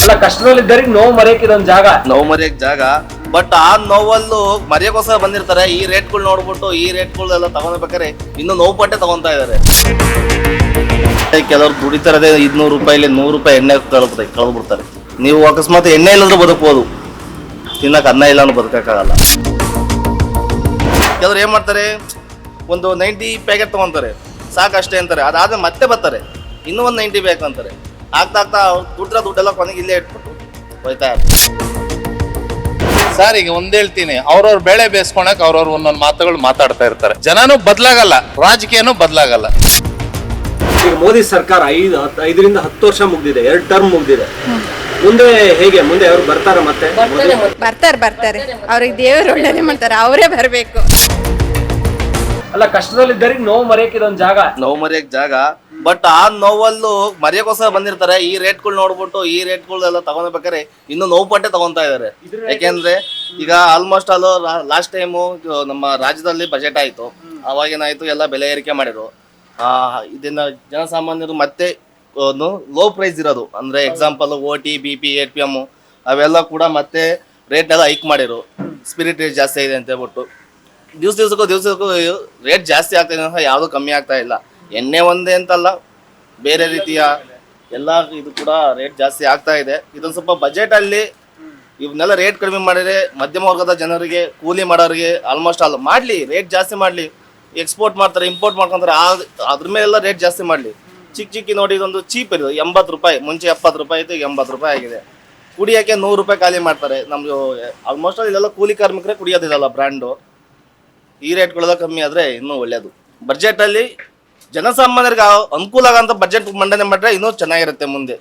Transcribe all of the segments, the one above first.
ಅಲ್ಲ ಕಷ್ಟದಲ್ಲಿದ್ದರಿಗೆ ನೋವು ಮರೆಯಕ್ಕೆ ಇದೊಂದು ಜಾಗ. ನೋವು ಮರೆಯಕ್ ಜಾಗ. ಬಟ್ ಆ ನೋವಲ್ಲೂ ಮರೆಯಕ್ಕೋಸ್ಕರ ಬಂದಿರ್ತಾರೆ. ಈ ರೇಟ್ಗಳು ನೋಡ್ಬಿಟ್ಟು ಈ ರೇಟ್ಗಳೆಲ್ಲ ತಗೊಂಡ್ಬೇಕಾರೆ ಇನ್ನು ನೋವು ಪಟ್ಟೆ ತಗೊಂತಾ ಇದಾರೆ ಕೆಲವ್ರು ದುಡಿತಾರದೇ ಇನ್ನೂರು ರೂಪಾಯಿಲಿ ನೂರು ರೂಪಾಯಿ ಎಣ್ಣೆ ಕಳ್ಬಿಡ್ತಾರೆ ಕಳ್ಬಿಡ್ತಾರೆ. ನೀವು ಅಕಸ್ಮಾತ್ ಎಣ್ಣೆ ಇಲ್ಲಂದ್ರೂ ಬದುಕ್ಬೋದು. ತಿನ್ನಕ್ಕೆ ಅನ್ನ ಇಲ್ಲ ಬದುಕಕ್ಕಾಗಲ್ಲ. ಕೆಲವ್ರು ಏನ್ ಮಾಡ್ತಾರೆ? ಒಂದು ನೈಂಟಿ ಪ್ಯಾಕೆಟ್ ತಗೊಂತಾರೆ. ಸಾಕಷ್ಟೇ ಅಂತಾರೆ. ಅದಾದ್ಮೇಲೆ ಮತ್ತೆ ಬರ್ತಾರೆ. ಇನ್ನೂ ಒಂದು ನೈಂಟಿ ಬೇಕು ಅಂತಾರೆ. ಆಗ್ತಾ ಆಗ್ತಾ ದುಡ್ಡ್ರ ದುಡ್ಡಿರೋ ದುಡ್ಡೆಲ್ಲ ಕೊನೆಗೆ ಇಲ್ಲೇ ಇಟ್ಬಿಟ್ಟು ಹೋಯ್ತಾ ಇರ್ತಾರೆ ಸರ್ ಈಗ ಒಂದ್ ಹೇಳ್ತೀನಿ. ಅವ್ರವ್ರ ಬೆಳೆ ಬೇಸ್ಕೊಳಕ್ ಅವ್ರವ್ರ ಒಂದೊಂದು ಮಾತುಗಳು ಮಾತಾಡ್ತಾ ಇರ್ತಾರೆ. ಜನನು ಬದ್ಲಾಗಲ್ಲ ರಾಜಕೀಯನೂ ಬದ್ಲಾಗಲ್ಲ. ಈಗ ಮೋದಿ ಸರ್ಕಾರ ಐದು ಹತ್- ಐದರಿಂದ ಹತ್ತು ವರ್ಷ ಮುಗ್ದಿದೆ ಎರಡ್ ಟರ್ಮ್ ಮುಗ್ದಿದೆ. ಮುಂದೆ ಹೇಗೆ? ಮುಂದೆ ಅವ್ರು ಬರ್ತಾರ ಮತ್ತೆ? ಮೋದಿ? ಬರ್ತಾರೆ ಬರ್ತಾರೆ. ಅವ್ರಿಗೆ ದೇವರು ಒಳ್ಳೇದೇ ಮಾಡ್ತಾರೆ. ಅವರೇ ಬರಬೇಕು. ಅಲ್ಲ ಕಷ್ಟದಲ್ಲಿದ್ದರಿಗೆ ನೋವು ಮರೆಯಕ್ಕೆ ಇದೊಂದು ಜಾಗ. ನೋವು ಮರೆಯಕ್ ಜಾಗ. ಬಟ್ ಆ ನೋವಲ್ಲೂ ಮರೆಯೋಕೋಸ್ಕರ ಬಂದಿರ್ತಾರೆ. ಈ ರೇಟ್ಗಳು ನೋಡ್ಬಿಟ್ಟು ಈ ರೇಟ್ಗಳೆಲ್ಲ ತಗೊಂಡ್ಬೇಕಾರೆ ಇನ್ನು ನೋವು ಪಟ್ಟೆ ತಗೊಂತಾ ಇದಾರೆ. ಯಾಕೆಂದ್ರೆ ಈಗ ಆಲ್ಮೋಸ್ಟ್ ಆಲ್ ಲಾಸ್ಟ್ ಟೈಮು ನಮ್ಮ ರಾಜ್ಯದಲ್ಲಿ ಬಜೆಟ್ ಆಯ್ತು. ಅವಾಗೇನಾಯ್ತು ಎಲ್ಲ ಬೆಲೆ ಏರಿಕೆ ಮಾಡಿದ್ರು. ಆ ಇದನ್ನ ಜನಸಾಮಾನ್ಯರು ಮತ್ತೆ ಒಂದು ಲೋ ಪ್ರೈಸ್ ಇರೋದು. ಅಂದ್ರೆ example O T B P A P M ಅವೆಲ್ಲ ಕೂಡ ಮತ್ತೆ ರೇಟ್ ಎಲ್ಲ ಹೈಕ್ ಮಾಡಿರು. ಸ್ಪಿರಿಟ್ ರೇಟ್ ಜಾಸ್ತಿ ಇದೆ ಅಂತ ಹೇಳ್ಬಿಟ್ಟು. ದಿವ್ಸ ದಿವ್ಸಕ್ಕೂ ದಿವ್ಸಕ್ಕೂ ರೇಟ್ ಜಾಸ್ತಿ ಆಗ್ತಾ ಇದೆ ಅಂತ ಯಾವುದು ಕಮ್ಮಿ ಆಗ್ತಾ ಇಲ್ಲ. ಎಣ್ಣೆ ಒಂದೇ ಅಂತಲ್ಲ, ಬೇರೆ ರೀತಿಯ ಎಲ್ಲ ಇದು ಕೂಡ ರೇಟ್ ಜಾಸ್ತಿ ಆಗ್ತಾ ಇದೆ. ಇದೊಂದು ಸ್ವಲ್ಪ ಬಜೆಟ್ ಅಲ್ಲಿ ಇವನ್ನೆಲ್ಲ ರೇಟ್ ಕಡಿಮೆ ಮಾಡಿದ್ರೆ ಮಧ್ಯಮ ವರ್ಗದ ಜನರಿಗೆ, ಕೂಲಿ ಮಾಡೋರಿಗೆ ಆಲ್ಮೋಸ್ಟ್ ಆಲ್ ಮಾಡ್ಲಿ ರೇಟ್ ಜಾಸ್ತಿ ಮಾಡ್ಲಿ. ಎಕ್ಸ್ಪೋರ್ಟ್ ಮಾಡ್ತಾರೆ ಇಂಪೋರ್ಟ್ ಮಾಡ್ಕೊಂತಾರೆ ಅದ್ರ ಮೇಲೆಲ್ಲ ರೇಟ್ ಜಾಸ್ತಿ ಮಾಡ್ಲಿ. ಚಿಕ್ಕ ಚಿಕ್ಕಿ ನೋಡಿ ಇದೊಂದು ಚೀಪ್ ಇರೋದು ಎಂಬತ್ತು ರೂಪಾಯಿ, ಮುಂಚೆ ಎಪ್ಪತ್ತು ರೂಪಾಯಿ ಇತ್ತು ಎಂಬತ್ತು ರೂಪಾಯಿ ಆಗಿದೆ. ಕುಡಿಯೋಕ್ಕೆ ನೂರು ರೂಪಾಯಿ ಖಾಲಿ ಮಾಡ್ತಾರೆ. ನಮ್ಮದು ಆಲ್ಮೋಸ್ಟ್ ಆಲ್ ಇದೆಲ್ಲ ಕೂಲಿ ಕಾರ್ಮಿಕರೇ ಕುಡಿಯೋದಿಲ್ಲ ಬ್ರ್ಯಾಂಡು ಈ ರೇಟ್ಗಳೆಲ್ಲ ಕಮ್ಮಿ ಆದರೆ ಇನ್ನೂ ಒಳ್ಳೆಯದು ಬಜೆಟ್ ಅಲ್ಲಿ ಜನಸಾಮಾನ್ಯರಿಗೆ ಅನುಕೂಲ ಆಗಂತ ಬಜೆಟ್ ಮಂಡನೆ ಮಾಡಿದ್ರೆ ಇನ್ನೂ ಚೆನ್ನಾಗಿರುತ್ತೆ ಮುಂದೆ.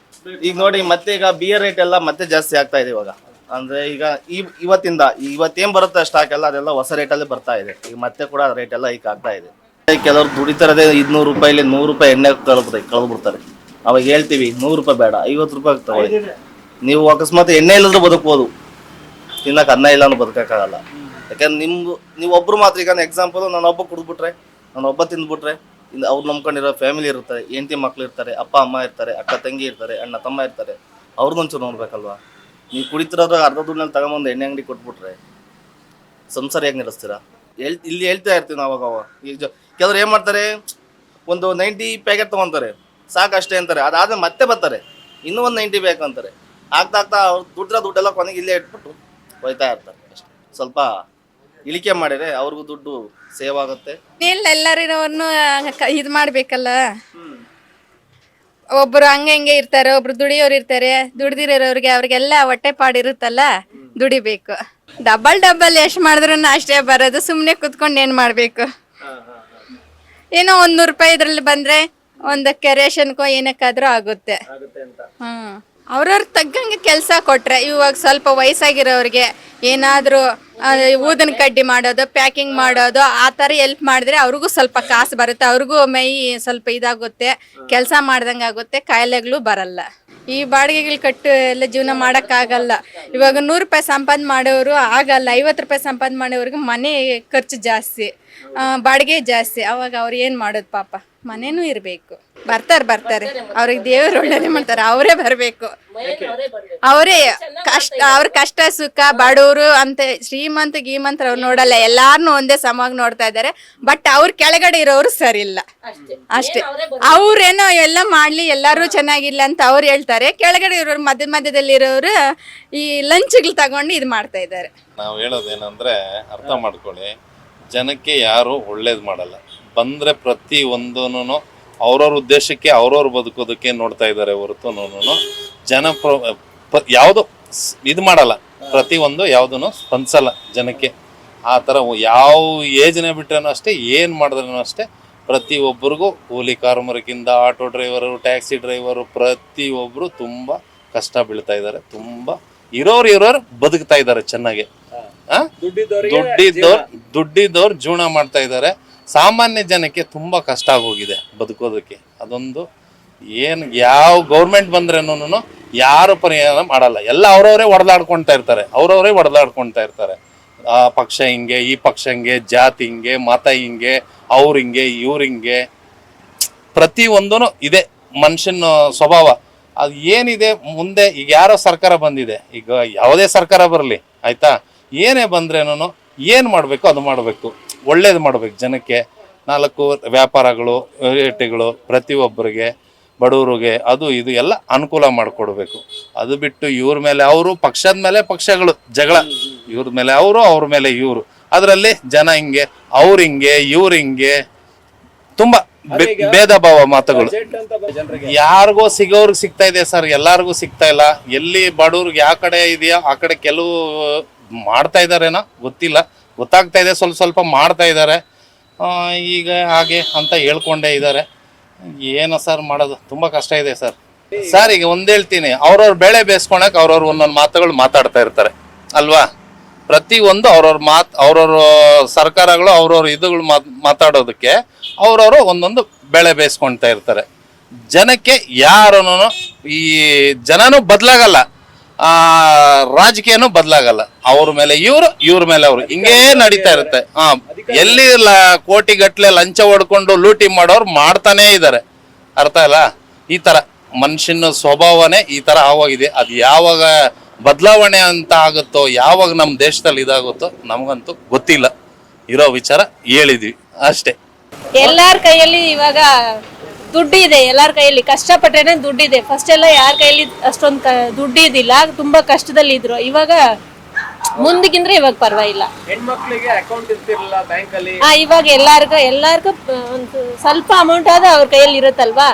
ಈಗ ನೋಡಿ, ಮತ್ತೆ ಈಗ ಬಿಯರ್ ರೇಟ್ ಎಲ್ಲ ಮತ್ತೆ ಜಾಸ್ತಿ ಆಗ್ತಾ ಇದೆ ಇವಾಗ. ಅಂದ್ರೆ ಈಗ ಈ ಇವತ್ತಿಂದ, ಇವತ್ತೇನ್ ಬರುತ್ತೆ ಸ್ಟಾಕ್ ಎಲ್ಲ, ಅದೆಲ್ಲ ಹೊಸ ರೇಟಲ್ಲಿ ಬರ್ತಾ ಇದೆ. ಈಗ ಮತ್ತೆ ಕೂಡ ರೇಟ್ ಎಲ್ಲ ಈಗ ಆಗ್ತಾ ಇದೆ. ಕೆಲವರು ದುಡಿತಾರದೇ ಇನ್ನೂರು ರೂಪಾಯಿಲಿ ನೂರು ರೂಪಾಯಿ ಎಣ್ಣೆ ಕಳ್ಬಿಡ್ತಾರೆ ಕಳ್ಬಿಡ್ತಾರೆ. ಅವಾಗ ಹೇಳ್ತೀವಿ, ನೂರು ರೂಪಾಯಿ ಬೇಡ, ಐವತ್ತು ರೂಪಾಯಿ ತಗೊಳ್ಳಿ ನೀವು ಅಕಸ್ಮಾತ್ ಎಣ್ಣೆ ಇಲ್ಲದ್ರೂ ಬದುಕ್ಬೋದು. ತಿನ್ನಕ್ಕೆ ಅನ್ನ ಇಲ್ಲ ಬದುಕಕ್ಕಾಗಲ್ಲ. ಯಾಕಂದ್ರೆ ನಿಮ್ಗೆ, ನೀವು ಒಬ್ರು ಮಾತ್ರ ಈಗ ಎಕ್ಸಾಂಪಲ್ ನಾನು ಒಬ್ಬ ಕುಡಿದ್ಬಿಟ್ರೆ ನಾನು ಒಬ್ಬ ತಿಂದ್ಬಿಟ್ರೆ ಇನ್ನು ಅವ್ರು ನಂಬ್ಕೊಂಡಿರೋ ಫ್ಯಾಮಿಲಿ ಇರ್ತಾರೆ, ಹೆಂಡತಿ ಮಕ್ಳು ಇರ್ತಾರೆ, ಅಪ್ಪ, ಅಮ್ಮ ಇರ್ತಾರೆ, ಅಕ್ಕ, ತಂಗಿ ಇರ್ತಾರೆ, ಅಣ್ಣ, ತಮ್ಮ ಇರ್ತಾರೆ, ಅವ್ರಿಗೊಂಚೂರು ನೋಡ್ಬೇಕಲ್ವಾ? ನೀವು ಕುಡಿತಿರೋದ್ರಾಗ ಅರ್ಧ ದುಡ್ಡಲ್ಲಿ ತಗೊಂಬಂದು ಎಣ್ಣೆ ಅಂಗಡಿ ಕೊಟ್ಬಿಟ್ರೆ ಸಂಸಾರ ಹೇಗೆ ನಡೆಸ್ತೀರಾ? ಹೇಳ್, ಇಲ್ಲಿ ಹೇಳ್ತಾ ಇರ್ತೀವಿ ನಾವು ಅವಾಗ. ಈಗ ಕೆಲವ್ರು ಏನು ಮಾಡ್ತಾರೆ, ಒಂದು ನೈಂಟಿ ಪ್ಯಾಕೆಟ್ ತೊಗೊತಾರೆ, ಸಾಕಷ್ಟೇ ಅಂತಾರೆ ಅದಾದ್ಮೇಲೆ ಮತ್ತೆ ಬರ್ತಾರೆ, ಇನ್ನೂ ಒಂದು ನೈಂಟಿ ಬೇಕು ಅಂತಾರೆ. ಆಗ್ತಾ ಆಗ್ತಾ ಅವ್ರು ದುಡ್ಡಿರೋ ದುಡ್ಡೆಲ್ಲ ಕೊನೆಗೆ ಇಲ್ಲೇ ಇಟ್ಬಿಟ್ಟು ಹೋಯ್ತಾ ಇರ್ತಾರೆ ಅಷ್ಟೇ. ಸ್ವಲ್ಪ ಇಳಿಕೆ ಮಾಡಿದ್ರೆ ಅವ್ರಿಗೂ ದುಡ್ಡು ಸೇವ್ ಆಗುತ್ತೆ. ಇಲ್ಲ ಇದ್ ಇದು ಮಾಡ್ಬೇಕಲ್ಲ? ಒಬ್ರು ಹಂಗೆ ಹಿಂಗೆ ಇರ್ತಾರೆ ಒಬ್ರು ದುಡಿಯೋರು ಇರ್ತಾರೆ ದುಡ್ದಿರೋರಿಗೆ ಅವ್ರಿಗೆಲ್ಲ ಹೊಟ್ಟೆ ಪಾಡಿರುತ್ತಲ್ಲ? ದುಡಿಬೇಕು. ಡಬಲ್ ಡಬಲ್ ಎಷ್ಟು ಮಾಡಿದ್ರು ಅಷ್ಟೇ ಬರೋದು ಸುಮ್ಮನೆ ಕುತ್ಕೊಂಡು ಏನು ಮಾಡಬೇಕು? ಏನೋ ಒಂದು ನೂರು ರೂಪಾಯಿ ಇದ್ರಲ್ಲಿ ಬಂದ್ರೆ ಒಂದಕ್ಕೆ ರೇಷನ್ಕೋ ಏನಕ್ಕಾದ್ರೂ ಆಗುತ್ತೆ. ಹ್ಮ್. ಅವ್ರವ್ರ ತಗ್ಗಂಗೆ ಕೆಲಸ ಕೊಟ್ರೆ, ಇವಾಗ ಸ್ವಲ್ಪ ವಯಸ್ಸಾಗಿರೋರಿಗೆ ಏನಾದರೂ ಊದಿನ ಕಡ್ಡಿ ಮಾಡೋದು, ಪ್ಯಾಕಿಂಗ್ ಮಾಡೋದು, ಆ ಥರ ಎಲ್ಪ್ ಮಾಡಿದ್ರೆ ಅವ್ರಿಗೂ ಸ್ವಲ್ಪ ಕಾಸು ಬರುತ್ತೆ. ಅವ್ರಿಗೂ ಮೈ ಸ್ವಲ್ಪ ಇದಾಗುತ್ತೆ, ಕೆಲಸ ಮಾಡ್ದಂಗೆ ಆಗುತ್ತೆ, ಕಾಯಿಲೆಗಳು ಬರಲ್ಲ. ಈ ಬಾಡಿಗೆಗಳು ಕಟ್ಟು ಎಲ್ಲ ಜೀವನ ಮಾಡೋಕ್ಕಾಗಲ್ಲ. ಇವಾಗ ನೂರು ರೂಪಾಯಿ ಸಂಪಾದನೆ ಮಾಡೋರು ಆಗಲ್ಲ, ಐವತ್ತು ರೂಪಾಯಿ ಸಂಪಾದನೆ ಮಾಡೋರಿಗೆ ಮನೆ ಖರ್ಚು ಜಾಸ್ತಿ ಬಾಡಿಗೆ ಜಾಸ್ತಿ. ಅವಾಗ ಅವ್ರು ಏನು ಮಾಡೋದು ಪಾಪ? ಮನೆಯೂ ಇರಬೇಕು. ಬರ್ತಾರೆ ಬರ್ತಾರೆ. ಅವ್ರಿಗೆ ದೇವರು ಒಳ್ಳೇದೆ ಮಾಡ್ತಾರೆ. ಅವರೇ ಬರಬೇಕು. ಅವರೇ ಕಷ್ಟ ಅವ್ರ ಕಷ್ಟ ಸುಖ ಬಡವರು ಅಂತ ಶ್ರೀಮಂತ ಗೀಮಂತ್ರ ಅವ್ರು ನೋಡಲ್ಲ. ಎಲ್ಲಾರನು ಒಂದೇ ಸಮಾಗಿ ನೋಡ್ತಾ ಇದ್ದಾರೆ. ಬಟ್ ಅವ್ರ ಕೆಳಗಡೆ ಇರೋರು ಸರಿ ಇಲ್ಲ ಅಷ್ಟೇ. ಅವ್ರೇನೋ ಎಲ್ಲ ಮಾಡ್ಲಿ ಎಲ್ಲರೂ ಚೆನ್ನಾಗಿಲ್ಲ ಅಂತ ಅವ್ರು ಹೇಳ್ತಾರೆ. ಕೆಳಗಡೆ ಇರೋರು ಮಧ್ಯ ಮಧ್ಯದಲ್ಲಿ ಇರೋರು ಈ ಲಂಚ್ಗಳು ತಗೊಂಡು ಇದು ಮಾಡ್ತಾ ಇದ್ದಾರೆ. ನಾವು ಹೇಳೋದೇನಂದ್ರೆ ಅರ್ಥ ಮಾಡ್ಕೊಳ್ಳಿ. ಜನಕ್ಕೆ ಯಾರು ಒಳ್ಳೇದು ಮಾಡಲ್ಲ. ಬಂದ್ರೆ ಪ್ರತಿ ಒಂದೂನು ಅವ್ರವ್ರ ಉದ್ದೇಶಕ್ಕೆ ಅವ್ರವ್ರು ಬದುಕೋದಕ್ಕೆ ನೋಡ್ತಾ ಇದ್ದಾರೆ ಹೊರತು ಜನ ಯಾವುದು ಇದು ಮಾಡಲ್ಲ. ಪ್ರತಿಯೊಂದು ಒಂದು ಯಾವುದನ್ನು ಸ್ಪಂದಿಸಲ್ಲ ಜನಕ್ಕೆ. ಆ ಥರ ಯಾವ ಏಜ್ನೇ ಬಿಟ್ರೇನೂ ಅಷ್ಟೇ ಏನು ಮಾಡಿದ್ರೂ ಅಷ್ಟೇ ಪ್ರತಿಯೊಬ್ಬರಿಗೂ ಕೂಲಿ ಕಾರ್ಮಿಕರಿಂದ ಆಟೋ ಡ್ರೈವರು ಟ್ಯಾಕ್ಸಿ ಡ್ರೈವರು ಪ್ರತಿಯೊಬ್ಬರು ತುಂಬ ಕಷ್ಟ ಬೀಳ್ತಾ ಇದ್ದಾರೆ. ತುಂಬ ಇರೋರು ಇರೋರು ಬದುಕ್ತಾ ಇದ್ದಾರೆ ಚೆನ್ನಾಗಿ. ಆ? ದುಡ್ಡಿದ್ದವ್ರು ದುಡ್ಡಿದ್ದವ್ರು ಜೀವನ ಮಾಡ್ತಾ ಇದ್ದಾರೆ. ಸಾಮಾನ್ಯ ಜನಕ್ಕೆ ತುಂಬ ಕಷ್ಟ ಆಗೋಗಿದೆ ಬದುಕೋದಕ್ಕೆ. ಅದೊಂದು ಏನು ಯಾವ ಗೌರ್ಮೆಂಟ್ ಬಂದ್ರೇನು ಯಾರು ಪರಿಹಾರ ಮಾಡಲ್ಲ. ಎಲ್ಲ ಅವರವರೇ ಒಡೆದಾಡ್ಕೊಳ್ತಾ ಇರ್ತಾರೆ. ಅವ್ರವರೇ ಒಡೆದಾಡ್ಕೊಳ್ತಾ ಇರ್ತಾರೆ. ಆ ಪಕ್ಷ ಹಿಂಗೆ, ಈ ಪಕ್ಷ ಹಿಂಗೆ, ಜಾತಿ ಹಿಂಗೆ, ಮತ ಹಿಂಗೆ, ಅವ್ರ ಹಿಂಗೆ, ಇವ್ರ ಹಿಂಗೆ. ಪ್ರತಿಯೊಂದೂ ಇದೆ ಮನುಷ್ಯನ ಸ್ವಭಾವ. ಅದು ಏನಿದೆ ಮುಂದೆ ಈಗ ಯಾರೋ ಸರ್ಕಾರ ಬಂದಿದೆ. ಈಗ ಯಾವುದೇ ಸರ್ಕಾರ ಬರಲಿ, ಆಯ್ತಾ? ಏನೇ ಬಂದ್ರೇನು ಏನು ಮಾಡಬೇಕು ಅದು ಮಾಡಬೇಕು. ಒಳ್ಳೇದು ಮಾಡಬೇಕು ಜನಕ್ಕೆ. ನಾಲ್ಕು ವ್ಯಾಪಾರಗಳು ವೆರೈಟಿಗಳು ಪ್ರತಿಯೊಬ್ಬರಿಗೆ ಬಡವರಿಗೆ ಅದು ಇದು ಎಲ್ಲ ಅನುಕೂಲ ಮಾಡಿಕೊಡ್ಬೇಕು. ಅದು ಬಿಟ್ಟು ಇವ್ರ ಮೇಲೆ ಅವರು ಪಕ್ಷದ ಮೇಲೆ ಪಕ್ಷಗಳು ಜಗಳ. ಇವ್ರ ಮೇಲೆ ಅವರು ಅವ್ರ ಮೇಲೆ ಇವರು. ಅದರಲ್ಲಿ ಜನ ಹಿಂಗೆ ಅವ್ರು ಹಿಂಗೆ ಇವ್ರು ಹಿಂಗೆ. ತುಂಬ ಭೇದ ಭಾವ ಮಾತುಗಳು. ಯಾರಿಗೋ ಸಿಗೋರ್ಗೆ ಸಿಗ್ತಾ ಇದೆ ಸರ್ ಎಲ್ಲಾರ್ಗೂ ಸಿಗ್ತಾ ಇಲ್ಲ. ಎಲ್ಲಿ ಬಡವ್ರಿಗೆ ಯಾವ ಕಡೆ ಇದೆಯೋ ಆ ಕಡೆ ಕೆಲವು ಮಾಡ್ತಾ ಇದ್ದಾರೇನೋ ಗೊತ್ತಿಲ್ಲ. ಗೊತ್ತಾಗ್ತಾ ಇದೆ, ಸ್ವಲ್ಪ ಸ್ವಲ್ಪ ಮಾಡ್ತಾ ಇದ್ದಾರೆ. ಈಗ ಹಾಗೆ ಅಂತ ಹೇಳ್ಕೊಂಡೇ ಇದ್ದಾರೆ. ಏನೋ ಸರ್ ಮಾಡೋದು, ತುಂಬ ಕಷ್ಟ ಇದೆ ಸರ್. ಸರ್, ಈಗ ಒಂದ್ ಹೇಳ್ತೀನಿ, ಅವ್ರವ್ರ ಬೆಳೆ ಬೇಸ್ಕೊಳಕ್ ಅವ್ರವ್ರ ಒಂದೊಂದು ಮಾತುಗಳು ಮಾತಾಡ್ತಾ ಇರ್ತಾರೆ, ಅಲ್ವಾ? ಪ್ರತಿ ಒಂದು ಅವ್ರವ್ರ ಮಾತ್, ಅವ್ರವ್ರ ಸರ್ಕಾರಗಳು, ಅವ್ರವ್ರ ಇದುಗಳು ಮಾತ್, ಮಾತಾಡೋದಕ್ಕೆ ಅವ್ರವರು ಒಂದೊಂದು ಬೆಳೆ ಬೇಯಿಸ್ಕೊಳ್ತಾ ಇರ್ತಾರೆ. ಜನಕ್ಕೆ ಯಾರನು ಈ ಜನನೂ ಬದಲಾಗಲ್ಲ ರಾಜಕೀಯನೂ ಬದಲಾಗಲ್ಲ. ಅವ್ರ ಮೇಲೆ, ಇವ್ರು, ಇವ್ರ ಮೇಲೆ ಅವ್ರು. ಹಿಂಗೇ ನಡೀತಾ ಇರುತ್ತೆ. ಹಾ, ಎಲ್ಲಿ ಕೋಟಿ ಗಟ್ಲೆ ಲಂಚ ಹೊಡ್ಕೊಂಡು ಲೂಟಿ ಮಾಡೋರು ಮಾಡ್ತಾನೆ ಇದ್ದಾರೆ ಅರ್ಥ ಅಲ್ಲ ಈ ತರ ಮನುಷ್ಯನ ಸ್ವಭಾವನೇ ಈ ತರ ಆವಾಗಿದೆ. ಅದು ಯಾವಾಗ ಬದಲಾವಣೆ ಅಂತ ಆಗುತ್ತೋ, ಯಾವಾಗ ನಮ್ಮ ದೇಶದಲ್ಲಿ ಇದಾಗುತ್ತೋ, ನಮಗಂತೂ ಗೊತ್ತಿಲ್ಲ. ಇರೋ ವಿಚಾರ ಹೇಳಿದ್ವಿ. ಅಷ್ಟೇ. ಎಲ್ಲಾರ ಕೈಯಲ್ಲಿ ಇವಾಗ ದುಡ್ಡು ಇದೆ ಎಲ್ಲಾರ ಕೈಯಲ್ಲಿ ಕಷ್ಟಪಟ್ಟರೆ ದುಡ್ಡಿದೆ. ಫಸ್ಟ್ ಎಲ್ಲ ಯಾರ ಕೈಯಲ್ಲಿ ಅಷ್ಟೊಂದು ಕ ದುಡ್ಡು ಇದಿಲ್ಲ ತುಂಬಾ ಕಷ್ಟದಲ್ಲಿ ಇದ್ರು ಇವಾಗ ಮುಂದಕ್ಕಿಂದ್ರೆ ಇವಾಗ ಪರವಾಗಿಲ್ಲ. ಹೆಣ್ಮಕ್ಳಿಗೆ ಅಕೌಂಟ್ ಇರ್ತಿರ್ಲಿಲ್ಲ ಬ್ಯಾಂಕ್ ಅಲ್ಲಿ? ಆ ಇವಾಗ ಎಲ್ಲಾರ್ಗು ಎಲ್ಲಾರ್ಗು ಒಂದು ಸ್ವಲ್ಪ ಅಮೌಂಟ್ ಆದ್ರೆ ಅವ್ರ ಕೈಯಲ್ಲಿ ಇರುತ್ತಲ್ವಾ?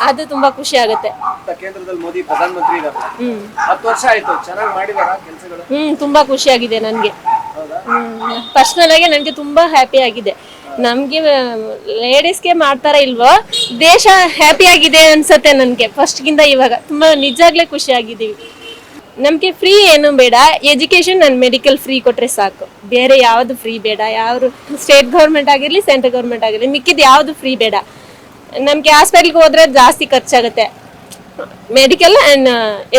ಅದು ತುಂಬಾ ಖುಷಿ ಆಗುತ್ತೆ. ಅಂತ ಕೇಂದ್ರದಲ್ಲಿ ಮೋದಿ ಪ್ರಧಾನಮಂತ್ರಿ ಹ್ಮ್. ಹತ್ತು ವರ್ಷ ಆಯ್ತು ಚೆನ್ನಾಗಿ ಮಾಡಿದಾರ ಕೆಲಸಗಳು? ಹ್ಮ್ ತುಂಬಾ ಖುಷಿ ಆಗಿದೆ ನನ್ಗೆ. ಹ್ಮ್ ಪರ್ಸನಲ್ ಆಗಿ ನನ್ಗೆ ತುಂಬಾ ಹ್ಯಾಪಿ ಆಗಿದೆ. ನಮ್ಗೆ ಲೇಡೀಸ್ಗೆ ಮಾಡ್ತಾರ ಇಲ್ವೋ ದೇಶ ಹ್ಯಾಪಿ ಆಗಿದೆ ಅನ್ಸತ್ತೆ ನನ್ಗೆ ಫಸ್ಟ್ ಗಿಂತ ಇವಾಗ. ತುಂಬಾ ನಿಜಾಗ್ಲೇ ಖುಷಿ ಆಗಿದ್ದೀವಿ. ನಮ್ಗೆ ಫ್ರೀ ಏನು ಬೇಡ. ಎಜುಕೇಶನ್ ಅಂಡ್ ಮೆಡಿಕಲ್ ಫ್ರೀ ಕೊಟ್ರೆ ಸಾಕು. ಬೇರೆ ಯಾವುದು ಫ್ರೀ ಬೇಡ. ಯಾವ ಸ್ಟೇಟ್ ಗೌರ್ಮೆಂಟ್ ಆಗಿರಲಿ ಸೆಂಟ್ರಲ್ ಗೌರ್ಮೆಂಟ್ ಆಗಿರಲಿ ಮಿಕ್ಕಿದ ಯಾವುದು ಫ್ರೀ ಬೇಡ. ನಮಗೆ ಹಾಸ್ಪಿಟ್ಲ್ಗೆ ಹೋದ್ರೆ ಜಾಸ್ತಿ ಖರ್ಚಾಗುತ್ತೆ. ಮೆಡಿಕಲ್ ಅಂಡ್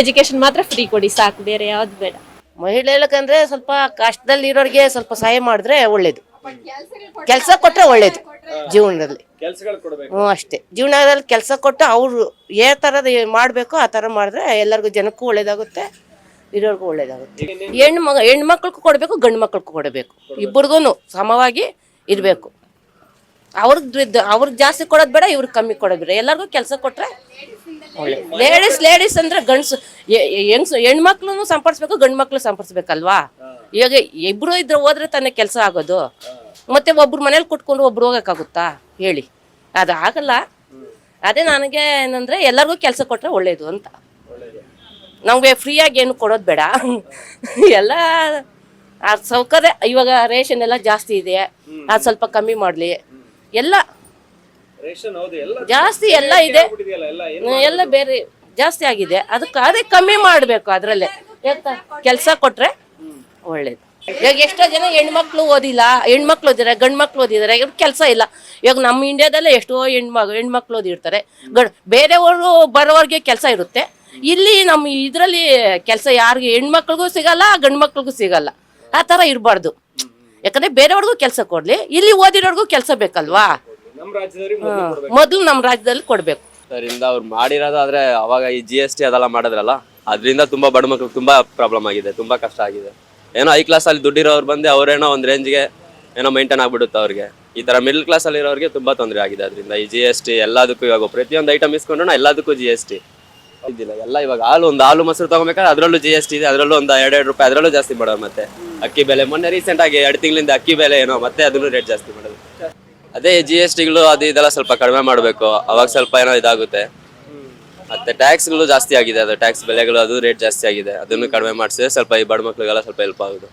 ಎಜುಕೇಶನ್ ಮಾತ್ರ ಫ್ರೀ ಕೊಡಿ ಸಾಕು. ಬೇರೆ ಯಾವ್ದು ಬೇಡ. ಮಹಿಳೆಯರಿಗಂದ್ರೆ ಸ್ವಲ್ಪ ಕಷ್ಟದಲ್ಲಿ ಇರೋರಿಗೆ ಸ್ವಲ್ಪ ಸಹಾಯ ಮಾಡಿದ್ರೆ ಒಳ್ಳೇದು. ಕೆಲಸ ಕೊಟ್ಟರೆ ಒಳ್ಳೇದು ಜೀವನದಲ್ಲಿ. ಕೆಲಸಗಳು ಕೊಡ್ಬೇಕು. ಹ್ಞೂ ಅಷ್ಟೇ. ಜೀವನದಲ್ಲಿ ಕೆಲಸ ಕೊಟ್ಟು ಅವರು ಯಾವ ಥರದ ಮಾಡಬೇಕು ಆ ಥರ ಮಾಡಿದ್ರೆ ಎಲ್ಲರಿಗೂ ಜನಕ್ಕೂ ಒಳ್ಳೇದಾಗುತ್ತೆ. ಇರೋರ್ಗೂ ಒಳ್ಳೇದಾಗುತ್ತೆ. ಹೆಣ್ಣು ಮಗ ಹೆಣ್ಮಕ್ಳಿಗೂ ಕೊಡಬೇಕು ಗಂಡು ಮಕ್ಳಿಗೂ ಕೊಡಬೇಕು. ಇಬ್ಬರಿಗೂ ಸಮವಾಗಿ ಇರಬೇಕು. ಅವ್ರಿಗೆ ಅವ್ರಿಗೆ ಜಾಸ್ತಿ ಕೊಡೋದು ಬೇಡ ಇವ್ರಿಗೆ ಕಮ್ಮಿ ಕೊಡೋದು ಬೇಡ. ಎಲ್ಲರಿಗೂ ಕೆಲಸ ಕೊಟ್ರೆ ಒಳ್ಳೆ ಲೇಡೀಸ್ ಲೇಡೀಸ್ ಅಂದ್ರೆ ಗಂಡ್ಸು ಹೆಂಗ್ಸು ಹೆಣ್ಮಕ್ಳು ಸಂಪರ್ಸ್ಬೇಕು ಗಂಡು ಮಕ್ಳು ಸಂಪರ್ಸ್ಬೇಕಲ್ವಾ? ಇವಾಗ ಇಬ್ಬರು ಇದ್ರೆ ಹೋದ್ರೆ ತಾನೇ ಕೆಲಸ ಆಗೋದು. ಮತ್ತೆ ಒಬ್ರು ಮನೇಲಿ ಕುಟ್ಕೊಂಡು ಒಬ್ರು ಹೋಗಕ್ಕಾಗುತ್ತಾ? ಹೇಳಿ. ಅದು ಆಗಲ್ಲ. ಅದೇ ನನಗೆ ಏನಂದ್ರೆ ಎಲ್ಲರಿಗೂ ಕೆಲಸ ಕೊಟ್ರೆ ಒಳ್ಳೇದು ಅಂತ. ನಮಗೆ ಫ್ರೀಯಾಗಿ ಏನು ಕೊಡೋದು ಬೇಡ. ಎಲ್ಲ ಆ ಸೌಕರ್ಯ ಇವಾಗ ರೇಷನ್ ಎಲ್ಲ ಜಾಸ್ತಿ ಇದೆ. ಅದು ಸ್ವಲ್ಪ ಕಮ್ಮಿ ಮಾಡಲಿ. ಎಲ್ಲ ಜಾಸ್ತಿ ಎಲ್ಲ ಇದೆ. ಎಲ್ಲ ಬೇರೆ ಜಾಸ್ತಿ ಆಗಿದೆ. ಅದಕ್ಕೆ ಅದೇ ಕಮ್ಮಿ ಮಾಡಬೇಕು ಅದರಲ್ಲೇ. ಕೆಲಸ ಕೊಟ್ರೆ ಒಳ್ಳೇದು. ಇವಾಗ ಎಷ್ಟೋ ಜನ ಹೆಣ್ಮಕ್ಳು ಓದಿಲ್ಲ ಹೆಣ್ಮಕ್ಳು ಓದಿದ್ದಾರೆ ಗಂಡು ಮಕ್ಳು ಓದಿದ್ದಾರೆ ಇವ್ರ ಕೆಲಸ ಇಲ್ಲ. ಇವಾಗ ನಮ್ಮ ಇಂಡಿಯಾದಲ್ಲೇ ಎಷ್ಟೋ ಹೆಣ್ಮ ಹೆಣ್ಮಕ್ಳು ಓದಿರ್ತಾರೆ. ಗಂಡ್ ಬೇರೆಯವರು ಬರೋವ್ರಿಗೆ ಕೆಲಸ ಇರುತ್ತೆ. ಇಲ್ಲಿ ನಮ್ಮ ಇದರಲ್ಲಿ ಕೆಲಸ ಯಾರಿಗೆ ಹೆಣ್ಮಕ್ಳಿಗೂ ಸಿಗಲ್ಲ ಗಂಡು ಮಕ್ಳಿಗೂ ಸಿಗಲ್ಲ. ಆ ಥರ ಇರಬಾರ್ದು. ಯಾಕಂದ್ರೆ ಬೇರೆಯವ್ರಿಗೂ ಕೆಲಸ ಕೊಡ್ಲಿ ಇಲ್ಲಿ ಓದಿರೋರ್ಗೂ ಕೆಲಸ ಬೇಕಲ್ವಾ? ಮೊದ್ಲು ನಮ್ ಮೊದಲು ನಮ್ಮ ರಾಜ್ಯದಲ್ಲಿ ಕೊಡಬೇಕು. ಅದರಿಂದ ಅವ್ರು ಮಾಡಿರೋದಾದ್ರೆ ಅವಾಗ ಈ ಜಿ ಎಸ್ ಟಿ ಅದೆಲ್ಲ ಮಾಡಿದ್ರಲ್ಲ ಅದರಿಂದ ತುಂಬಾ ಬಡ ಮಕ್ಳಿಗೆ ತುಂಬಾ ಪ್ರಾಬ್ಲಮ್ ಆಗಿದೆ ತುಂಬಾ ಕಷ್ಟ ಆಗಿದೆ. ಏನೋ ಐ ಕ್ಲಾಸ್ ಅಲ್ಲಿ ದುಡ್ಡಿರೋರು ಬಂದು ಅವ್ರೇನೋ ಒಂದ್ ರೇಂಜ್ಗೆ ಏನೋ ಮೈಂಟೈನ್ ಆಗ್ಬಿಡುತ್ತೆ ಅವ್ರಿಗೆ. ಈ ತರ ಮಿಡ್ಲ್ ಕ್ಲಾಸ್ ಅಲ್ಲಿ ಇರೋರಿಗೆ ತುಂಬಾ ತೊಂದರೆ ಆಗಿದೆ ಅದರಿಂದ ಈ ಜಿ ಎಸ್ ಟಿ ಎಲ್ಲದಕ್ಕೂ ಇವಾಗ ಪ್ರತಿಯೊಂದು ಐಟಮ್ ಇಸ್ಕೊಂಡ್ರು ಎಲ್ಲದಕ್ಕೂ ಜಿ ಎಸ್ ಟಿ ಇದ್ದಿಲ್ಲ. ಎಲ್ಲ ಇವಾಗ ಹಾಲು ಒಂದು ಹಾಲು ಮೊಸರು ತಗೋಬೇಕಾದ್ರೆ ಅದರಲ್ಲೂ ಜಿ ಎಸ್ ಟಿ ಇದೆ, ಅದರಲ್ಲೂ ಒಂದು ಎರಡೆರಡು ರೂಪಾಯಿ, ಅದರಲ್ಲೂ ಜಾಸ್ತಿ ಮಾಡೋರು ಮತ್ತೆ. ಅಕ್ಕಿ ಬೆಲೆ ಮೊನ್ನೆ ರೀಸೆಂಟ್ ಆಗಿ ಎರಡು ತಿಂಗಳಿಂದ ಅಕ್ಕಿ ಬೆಲೆ ಏನೋ, ಮತ್ತೆ ಅದನ್ನು ರೇಟ್ ಜಾಸ್ತಿ ಮಾಡೋದು. ಅದೇ ಜಿ ಎಸ್ ಟಿಗಳು ಅದು ಇದೆಲ್ಲ ಸ್ವಲ್ಪ ಕಡಿಮೆ ಮಾಡಬೇಕು. ಅವಾಗ ಸ್ವಲ್ಪ ಏನೋ ಇದಾಗುತ್ತೆ. ಮತ್ತೆ ಟ್ಯಾಕ್ಸ್ಗಳು ಜಾಸ್ತಿ ಆಗಿದೆ ಅದು ಟ್ಯಾಕ್ಸ್ ಬೆಲೆಗಳು ಅದು ರೇಟ್ ಜಾಸ್ತಿ ಆಗಿದೆ. ಅದನ್ನು ಕಡಿಮೆ ಮಾಡಿಸಿದ್ರೆ ಸ್ವಲ್ಪ ಈ ಬಡ ಮಕ್ಳಿಗೆಲ್ಲ ಸ್ವಲ್ಪ ಹೆಲ್ಪ್ ಆಗುತ್ತೆ